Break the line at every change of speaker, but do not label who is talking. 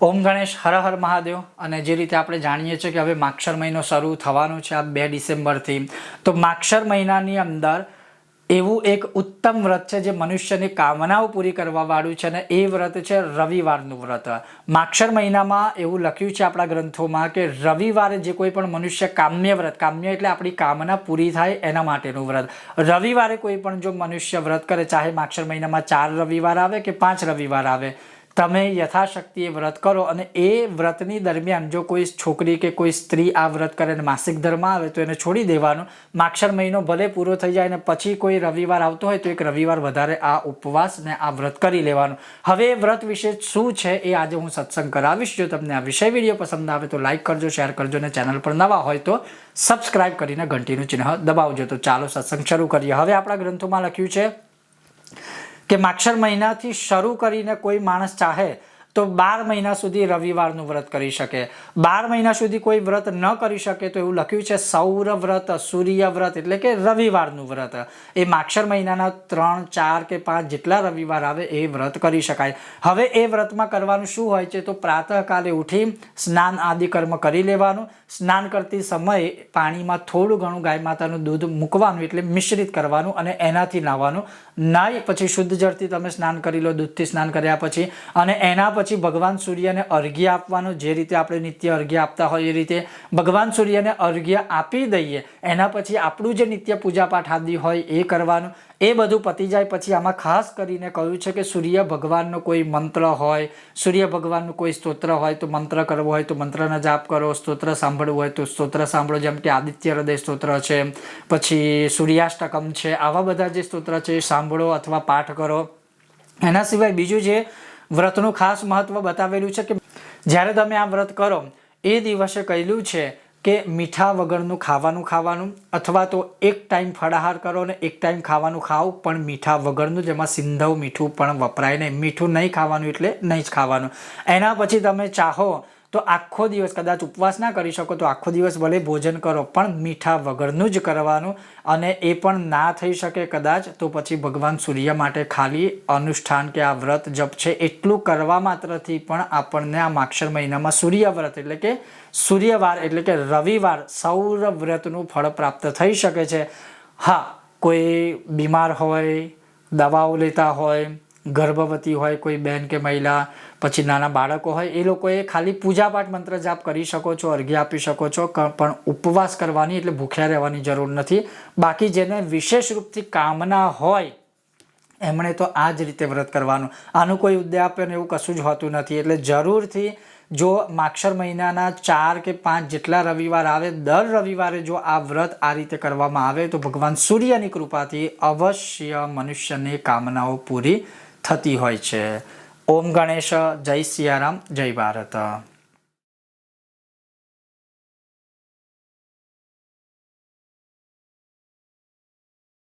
ઓમ ગણેશ, હર હર મહાદેવ. અને જે રીતે આપણે જાણીએ છીએ કે હવે માક્ષર મહિનો શરૂ થવાનો છે આ બે ડિસેમ્બરથી. તો માક્ષર મહિનાની અંદર એવું એક ઉત્તમ વ્રત છે જે મનુષ્યની કામનાઓ પૂરી કરવા વાળું છે અને એ વ્રત છે રવિવારનું વ્રત. માક્ષર મહિનામાં એવું લખ્યું છે આપણા ગ્રંથોમાં કે રવિવારે જે કોઈ પણ મનુષ્ય કામ્ય વ્રત, કામ્ય એટલે આપણી કામના પૂરી થાય એના માટેનું વ્રત. રવિવારે કોઈ પણ જો મનુષ્ય વ્રત કરે, ચાહે માક્ષર મહિનામાં ચાર રવિવાર આવે કે પાંચ રવિવાર આવે તમે યથાશક્તિ એ વ્રત કરો અને એ વ્રતની દરમિયાન જો કોઈ છોકરી કે કોઈ સ્ત્રી આ વ્રત કરે અને માસિક ધર્મ આવે તો એને છોડી દેવાનું. માક્ષર મહિનો ભલે પૂરો થઈ જાય અને પછી કોઈ રવિવાર આવતો હોય તો એક રવિવાર વધારે આ ઉપવાસ ને આ વ્રત કરી લેવાનું. હવે વ્રત વિશે શું છે એ આજે હું સત્સંગ કરાવીશ. જો તમને આ વિષય વીડિયો પસંદ આવે તો લાઈક કરજો, શેર કરજો અને ચેનલ પર નવા હોય તો સબસ્ક્રાઇબ કરીને ઘંટીનું ચિહ્ન દબાવજો. તો ચાલો સત્સંગ શરૂ કરીએ. હવે આપણા ગ્રંથોમાં લખ્યું છે કે માક્ષર મહિનાથી શરૂ કરીને કોઈ માણસ ચાહે તો બાર મહિના સુધી રવિવારનું વ્રત કરી શકે. બાર મહિના સુધી કોઈ વ્રત ન કરી શકે તો એવું લખ્યું છે, સૌર વ્રત, સૂર્ય વ્રત, એટલે કે રવિવારનું વ્રત. એ માક્ષર મહિનાના ત્રણ, ચાર કે પાંચ જેટલા રવિવાર આવે એ વ્રત કરી શકાય. હવે એ વ્રતમાં કરવાનું શું હોય છે તો પ્રાતઃકાલે ઉઠી સ્નાન આદિ કર્મ કરી લેવાનું. સ્નાન કરતી સમયે પાણીમાં થોડું ઘણું ગાય માતાનું દૂધ મૂકવાનું એટલે મિશ્રિત કરવાનું અને એનાથી નાહવાનું. નાહી પછી શુદ્ધ જળથી તમે સ્નાન કરી લો, દૂધથી સ્નાન કર્યા પછી. અને એના પછી ભગવાન સૂર્યને અર્ઘ્ય આપવાનું, જે રીતે આપણે નિત્ય અર્ઘ્ય આપતા હોય એ રીતે ભગવાન સૂર્યને અર્ઘ્ય આપી દઈએ. એના પછી આપણું જે નિત્ય પૂજાપાઠ આદિ હોય એ કરવાનું. એ બધું પતી જાય પછી આમાં ખાસ કરીને કહ્યું છે કે સૂર્ય ભગવાનનો કોઈ મંત્ર હોય, સૂર્ય ભગવાનનું કોઈ સ્તોત્ર હોય તો મંત્ર કરવો હોય તો મંત્રના જાપ કરો, સ્તોત્ર સાંભળવું હોય તો સ્તોત્ર સાંભળો, જેમ કે આદિત્ય હૃદય સ્તોત્ર છે, પછી સૂર્યાષ્ટકમ છે, આવા બધા જે સ્તોત્ર છે એ સાંભળો અથવા પાઠ કરો. એના સિવાય બીજું જે વ્રતનું ખાસ મહત્વ બતાવેલું છે કે જ્યારે તમે આ વ્રત કરો, એ દિવસે કહેલું છે કે મીઠા વગરનું ખાવાનું ખાવાનું અથવા તો એક ટાઈમ ફળાહાર કરો ને એક ટાઈમ ખાવાનું ખાઓ, પણ મીઠા વગરનું જેમાં સિંધવ મીઠું પણ વપરાય નહીં. મીઠું નહીં ખાવાનું એટલે નહીં જ ખાવાનું. એના પછી તમે ચાહો તો આખો દિવસ કદાચ ઉપવાસ ના કરી શકો, તો આખો દિવસ ભલે ભોજન કરો, પણ મીઠા વગરનું જ કરવાનું અને એ પણ ના થઈ શકે કદાચ, તો પછી ભગવાન સૂર્ય માટે ખાલી અનુષ્ઠાન કે આ વ્રત જપ છે, એટલું કરવા માત્રથી પણ આપણને આ માક્ષર મહિનામાં સૂર્ય વ્રત એટલે કે સૂર્યવાર એટલે કે રવિવાર સૌર વ્રતનું ફળ પ્રાપ્ત થઈ શકે છે. હા, કોઈ બીમાર હોય, દવાઓ લેતા હોય ગર્ભવતી હોય, કોઈ બેન કે મહિલા, પછી નાના બાળકો હોય, એ લોકોએ ખાલી પૂજાપાઠ મંત્ર જાપ કરી શકો છો, અર્ઘ્ય આપી શકો છો પણ ઉપવાસ કરવાની એટલે ભૂખ્યા રહેવાની જરૂર નથી. બાકી જેને વિશેષ રૂપથી કામના હોય, એમણે તો આ જ રીતે વ્રત કરવાનું. આનું કોઈ ઉદ્યાપન એવું કશું જ હોતું નથી. એટલે જરૂરથી જો માક્ષર મહિનાના ચાર કે પાંચ જેટલા રવિવાર આવે, દર રવિવારે જો આ વ્રત આ રીતે કરવામાં આવે, તો ભગવાન સૂર્યની કૃપાથી અવશ્ય મનુષ્યની કામનાઓ પૂરી થતી હોય છે ઓમ ગણેશ જય સિયારામ જય ભારત